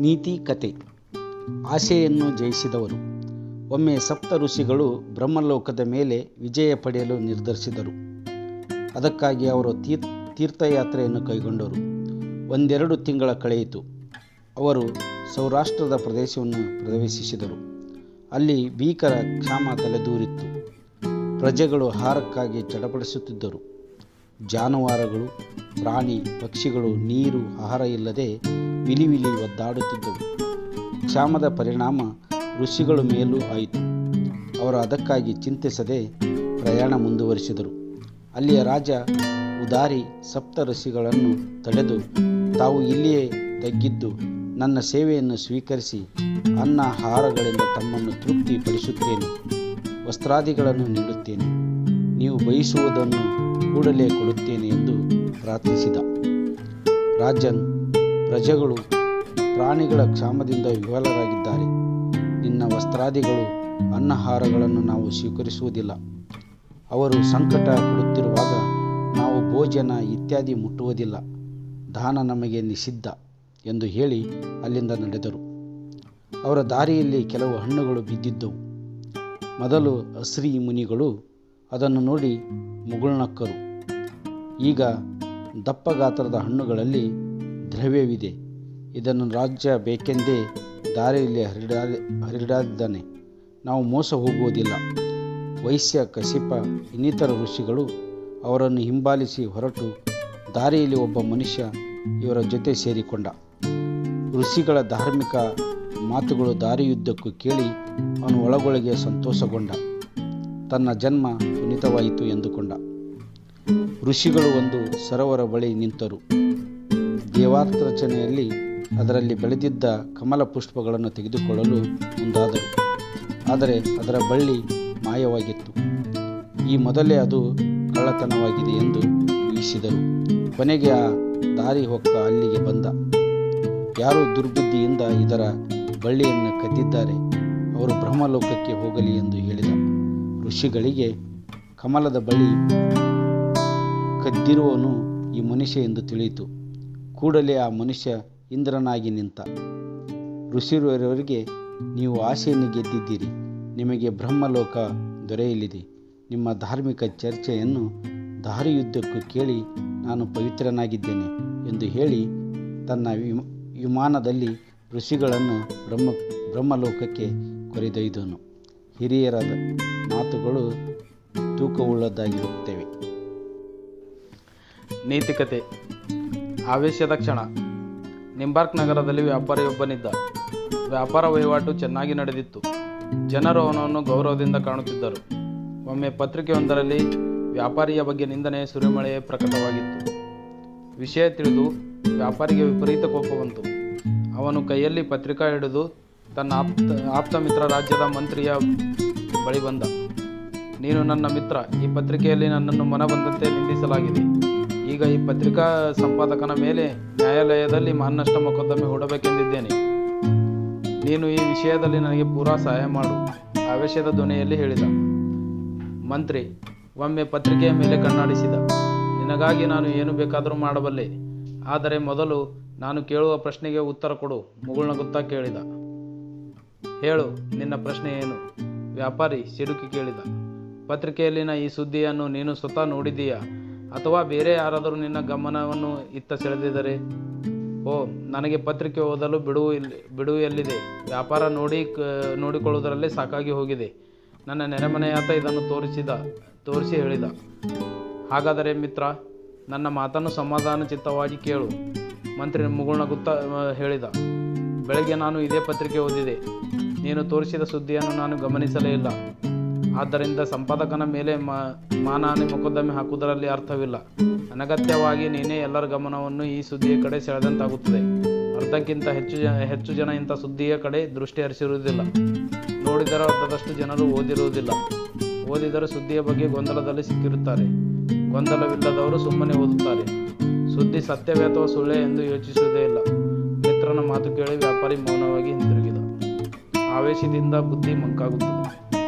ನೀತಿ ಕತೆ. ಆಶೆಯನ್ನು ಜಯಿಸಿದವರು. ಒಮ್ಮೆ ಸಪ್ತ ಋಷಿಗಳು ಬ್ರಹ್ಮಲೋಕದ ಮೇಲೆ ವಿಜಯ ಪಡೆಯಲು ನಿರ್ಧರಿಸಿದರು. ಅದಕ್ಕಾಗಿ ಅವರು ತೀರ್, ತೀರ್ಥಯಾತ್ರೆಯನ್ನು ಕೈಗೊಂಡರು. ಒಂದೆರಡು ತಿಂಗಳ ಕಳೆಯಿತು. ಅವರು ಸೌರಾಷ್ಟ್ರದ ಪ್ರದೇಶವನ್ನು ಪ್ರವೇಶಿಸಿದರು. ಅಲ್ಲಿ ಭೀಕರ ಕ್ಷಾಮ ತಲೆದೂರಿತ್ತು. ಪ್ರಜೆಗಳು ಹಾರಕ್ಕಾಗಿ ಚಡಪಡಿಸುತ್ತಿದ್ದರು. ಜಾನುವಾರುಗಳು, ಪ್ರಾಣಿ, ಪಕ್ಷಿಗಳು, ನೀರು, ಆಹಾರ ಇಲ್ಲದೆ ವಿಲಿವಿಲಿ ಒದ್ದಾಡುತ್ತಿದ್ದವು. ಕ್ಷಾಮದ ಪರಿಣಾಮ ಋಷಿಗಳ ಮೇಲೂ ಆಯಿತು. ಅವರು ಅದಕ್ಕಾಗಿ ಚಿಂತಿಸದೆ ಪ್ರಯಾಣ ಮುಂದುವರಿಸಿದರು. ಅಲ್ಲಿಯ ರಾಜ ಉದಾರಿ ಸಪ್ತ ಋಷಿಗಳನ್ನು ತಡೆದು ತಾವು ಇಲ್ಲಿಯೇ ತಗ್ಗಿದ್ದು ನನ್ನ ಸೇವೆಯನ್ನು ಸ್ವೀಕರಿಸಿ ಅನ್ನ ಆಹಾರಗಳಿಂದ ತಮ್ಮನ್ನು ತೃಪ್ತಿಪಡಿಸುತ್ತೇನೆ. ವಸ್ತ್ರಾದಿಗಳನ್ನು ನೀಡುತ್ತೇನೆ. ನೀವು ಬಯಸುವುದನ್ನು ಕೂಡಲೇ ಕೊಡುತ್ತೇನೆ ಎಂದು ಪ್ರಾರ್ಥಿಸಿದ. ರಾಜನ್, ಪ್ರಜೆಗಳು ಪ್ರಾಣಿಗಳ ಕ್ಷಾಮದಿಂದ ವಿಫಲರಾಗಿದ್ದಾರೆ ನಿನ್ನ ವಸ್ತ್ರಾದಿಗಳು ಅನ್ನಹಾರಗಳನ್ನು ನಾವು ಸ್ವೀಕರಿಸುವುದಿಲ್ಲ. ಅವರು ಸಂಕಟ ಕೊಡುತ್ತಿರುವಾಗ ನಾವು ಭೋಜನ ಇತ್ಯಾದಿ ಮುಟ್ಟುವುದಿಲ್ಲ. ದಾನ ನಮಗೆ ನಿಷಿದ್ಧ ಎಂದು ಹೇಳಿ ಅಲ್ಲಿಂದ ನಡೆದರು. ಅವರ ದಾರಿಯಲ್ಲಿ ಕೆಲವು ಹಣ್ಣುಗಳು ಬಿದ್ದಿದ್ದವು. ಮೊದಲು ಅಸ್ರಿ ಮುನಿಗಳು ಅದನ್ನು ನೋಡಿ ಮುಗುಳ್ನಕ್ಕರು. ಈಗ ದಪ್ಪ ಗಾತ್ರದ ಹಣ್ಣುಗಳಲ್ಲಿ ದ್ರವ್ಯವಿದೆ. ಇದನ್ನು ರಾಜ್ಯ ಬೇಕೆಂದೇ ದಾರಿಯಲ್ಲಿ ಹರಿಡಾ ಹರಿಡಾದಿದ್ದಾನೆ ನಾವು ಮೋಸ ಹೋಗುವುದಿಲ್ಲ. ವೈಶ್ಯ ಕಸಿಪ ಇನ್ನಿತರ ಋಷಿಗಳು ಅವರನ್ನು ಹಿಂಬಾಲಿಸಿ ಹೊರಟು ದಾರಿಯಲ್ಲಿ ಒಬ್ಬ ಮನುಷ್ಯ ಇವರ ಜೊತೆ ಸೇರಿಕೊಂಡ. ಋಷಿಗಳ ಧಾರ್ಮಿಕ ಮಾತುಗಳು ದಾರಿಯುದ್ದಕ್ಕೂ ಕೇಳಿ ಅವನು ಒಳಗೊಳಗೆ ಸಂತೋಷಗೊಂಡ. ತನ್ನ ಜನ್ಮ ಪುನೀತವಾಯಿತು ಎಂದುಕೊಂಡ. ಋಷಿಗಳು ಒಂದು ಸರೋವರ ಬಳಿ ನಿಂತರು. ದೇವಾರ್ಥರಚನೆಯಲ್ಲಿ ಅದರಲ್ಲಿ ಬೆಳೆದಿದ್ದ ಕಮಲ ಪುಷ್ಪಗಳನ್ನು ತೆಗೆದುಕೊಳ್ಳಲು ಮುಂದಾದರು. ಆದರೆ ಅದರ ಬಳ್ಳಿ ಮಾಯವಾಗಿತ್ತು. ಈ ಮೊದಲೇ ಅದು ಕಳ್ಳತನವಾಗಿದೆ ಎಂದು ಊಹಿಸಿದರು ಕೊನೆಗೆ ಆ ದಾರಿ ಹೊಕ್ಕ ಅಲ್ಲಿಗೆ ಬಂದ. ಯಾರೋ ದುರ್ಬುದ್ಧಿಯಿಂದ ಇದರ ಬಳ್ಳಿಯನ್ನು ಕದ್ದಿದ್ದಾರೆ. ಅವರು ಬ್ರಹ್ಮಲೋಕಕ್ಕೆ ಹೋಗಲಿ ಎಂದು ಹೇಳಿದ. ಋಷಿಗಳಿಗೆ ಕಮಲದ ಬಳಿ ಕದ್ದಿರುವನು ಈ ಮನುಷ್ಯ ಎಂದು ತಿಳಿಯಿತು. ಕೂಡಲೇ ಆ ಮನುಷ್ಯ ಇಂದ್ರನಾಗಿ ನಿಂತ ಋಷಿರುವರಿಗೆ ನೀವು ಆಸೆಯನ್ನು ಗೆದ್ದಿದ್ದೀರಿ, ನಿಮಗೆ ಬ್ರಹ್ಮಲೋಕ ದೊರೆಯಲಿದೆ. ನಿಮ್ಮ ಧಾರ್ಮಿಕ ಚರ್ಚೆಯನ್ನು ದಾರಿಯುದ್ದಕ್ಕೂ ಕೇಳಿ ನಾನು ಪವಿತ್ರನಾಗಿದ್ದೇನೆ ಎಂದು ಹೇಳಿ ತನ್ನ ವಿಮಾನದಲ್ಲಿ ಋಷಿಗಳನ್ನು ಬ್ರಹ್ಮ, ಬ್ರಹ್ಮಲೋಕಕ್ಕೆ ಕೊರೆದೊಯ್ದನು. ಹಿರಿಯರ ಮಾತುಗಳು ತೂಕವುಳ್ಳದ್ದಾಗಿರುತ್ತವೆ. ನೈತಿಕತೆ, ಆವೇಶದ ಕ್ಷಣ. ನಿಂಬಾರ್ಕ್ ನಗರದಲ್ಲಿ ವ್ಯಾಪಾರಿಯೊಬ್ಬನಿದ್ದ. ವ್ಯಾಪಾರ ವಹಿವಾಟು ಚೆನ್ನಾಗಿ ನಡೆದಿತ್ತು. ಜನರು ಅವನನ್ನು ಗೌರವದಿಂದ ಕಾಣುತ್ತಿದ್ದರು. ಒಮ್ಮೆ ಪತ್ರಿಕೆಯೊಂದರಲ್ಲಿ ವ್ಯಾಪಾರಿಯ ಬಗ್ಗೆ ನಿಂದನೆ ಸುರಿಮಳೆಯೇ ಪ್ರಕಟವಾಗಿತ್ತು. ವಿಷಯ ತಿಳಿದು ವ್ಯಾಪಾರಿಗೆ ವಿಪರೀತ ಕೋಪ ಬಂತು. ಅವನು ಕೈಯಲ್ಲಿ ಪತ್ರಿಕಾ ಹಿಡಿದು ತನ್ನ ಆಪ್ತ ಆಪ್ತ ಮಿತ್ರ ರಾಜ್ಯದ ಮಂತ್ರಿಯ ಬಳಿ ಬಂದ. ನೀನು ನನ್ನ ಮಿತ್ರ. ಈ ಪತ್ರಿಕೆಯಲ್ಲಿ ನನ್ನನ್ನು ಮನ ಬಂದಂತೆ ನಿಂದಿಸಲಾಗಿದೆ. ಈಗ ಈ ಪತ್ರಿಕಾ ಸಂಪಾದಕನ ಮೇಲೆ ನ್ಯಾಯಾಲಯದಲ್ಲಿ ಮಾನನಷ್ಟ ಮೊಕದ್ದಮೆ ಹೂಡಬೇಕೆಂದಿದ್ದೇನೆ. ನೀನು ಈ ವಿಷಯದಲ್ಲಿ ನನಗೆ ಪೂರಾ ಸಹಾಯ ಮಾಡು. ಆವೇಶದ ಧ್ವನಿಯಲ್ಲಿ ಹೇಳಿದ. ಮಂತ್ರಿ, ಒಮ್ಮೆ ಪತ್ರಿಕೆಯ ಮೇಲೆ ಕಣ್ಣಾಡಿಸಿದ. ನಿನಗಾಗಿ ನಾನು ಏನು ಬೇಕಾದರೂ ಮಾಡಬಲ್ಲೆ. ಆದರೆ ಮೊದಲು ನಾನು ಕೇಳುವ ಪ್ರಶ್ನೆಗೆ ಉತ್ತರ ಕೊಡು. ಮುಗುಳ್ನಗುತ್ತಾ ಕೇಳಿದ. ಹೇಳು, ನಿನ್ನ ಪ್ರಶ್ನೆ ಏನು? ವ್ಯಾಪಾರಿ ಸಿಡುಕಿ ಕೇಳಿದ. ಪತ್ರಿಕೆಯಲ್ಲಿನ ಈ ಸುದ್ದಿಯನ್ನು ನೀನು ಸ್ವತಃ ನೋಡಿದೀಯಾ ಅಥವಾ ಬೇರೆ ಯಾರಾದರೂ ನಿನ್ನ ಗಮನವನ್ನು ಇತ್ತ ಸೆಳೆದಿದ್ದರೆ? ಓ, ನನಗೆ ಪತ್ರಿಕೆ ಓದಲು ಬಿಡುವು ಇಲ್ಲಿ, ಬಿಡುವು ಎಲ್ಲಿದೆ? ವ್ಯಾಪಾರ ನೋಡಿ ನೋಡಿಕೊಳ್ಳುವುದರಲ್ಲೇ ಸಾಕಾಗಿ ಹೋಗಿದೆ. ನನ್ನ ನೆರೆಮನೆಯಾತ ಇದನ್ನು ತೋರಿಸಿದ, ತೋರಿಸಿ ಹೇಳಿದ. ಹಾಗಾದರೆ ಮಿತ್ರ, ನನ್ನ ಮಾತನ್ನು ಸಮಾಧಾನ ಚಿತ್ತವಾಗಿ ಕೇಳು. ಮಂತ್ರಿ ಮುಗುಳ್ನಗುತ್ತ ಹೇಳಿದ. ಬೆಳಗ್ಗೆ ನಾನು ಇದೇ ಪತ್ರಿಕೆ ಓದಿದೆ. ನೀನು ತೋರಿಸಿದ ಸುದ್ದಿಯನ್ನು ನಾನು ಗಮನಿಸಲೇ ಇಲ್ಲ. ಆದ್ದರಿಂದ ಸಂಪಾದಕನ ಮೇಲೆ ಮಾನಹಾನಿ ಮೊಕದ್ದಮೆ ಹಾಕುವುದರಲ್ಲಿ ಅರ್ಥವಿಲ್ಲ. ಅನಗತ್ಯವಾಗಿ ನೀನೇ ಎಲ್ಲರ ಗಮನವನ್ನು ಈ ಸುದ್ದಿಯ ಕಡೆ ಸೆಳೆದಂತಾಗುತ್ತದೆ. ಅರ್ಧಕ್ಕಿಂತ ಹೆಚ್ಚು ಜನ ಹೆಚ್ಚು ಜನ ಇಂಥ ಸುದ್ದಿಯ ಕಡೆ ದೃಷ್ಟಿ ಹರಿಸಿರುವುದಿಲ್ಲ. ನೋಡಿದರೆ ಅರ್ಧದಷ್ಟು ಜನರು ಓದಿರುವುದಿಲ್ಲ. ಓದಿದರೆ ಸುದ್ದಿಯ ಬಗ್ಗೆ ಗೊಂದಲದಲ್ಲಿ ಸಿಕ್ಕಿರುತ್ತಾರೆ. ಗೊಂದಲವಿಲ್ಲದವರು ಸುಮ್ಮನೆ ಓದುತ್ತಾರೆ. ಸುದ್ದಿ ಸತ್ಯವೇ ಅಥವಾ ಸುಳ್ಳೆ ಎಂದು ಯೋಚಿಸುವುದೇ ಇಲ್ಲ. ಮಿತ್ರನ ಮಾತು ಕೇಳಿ ವ್ಯಾಪಾರಿ ಮೌನವಾಗಿ ಹಿಂತಿರುಗಿದ. ಆವೇಶದಿಂದ ಬುದ್ಧಿ ಮಂಕಾಗುತ್ತದೆ.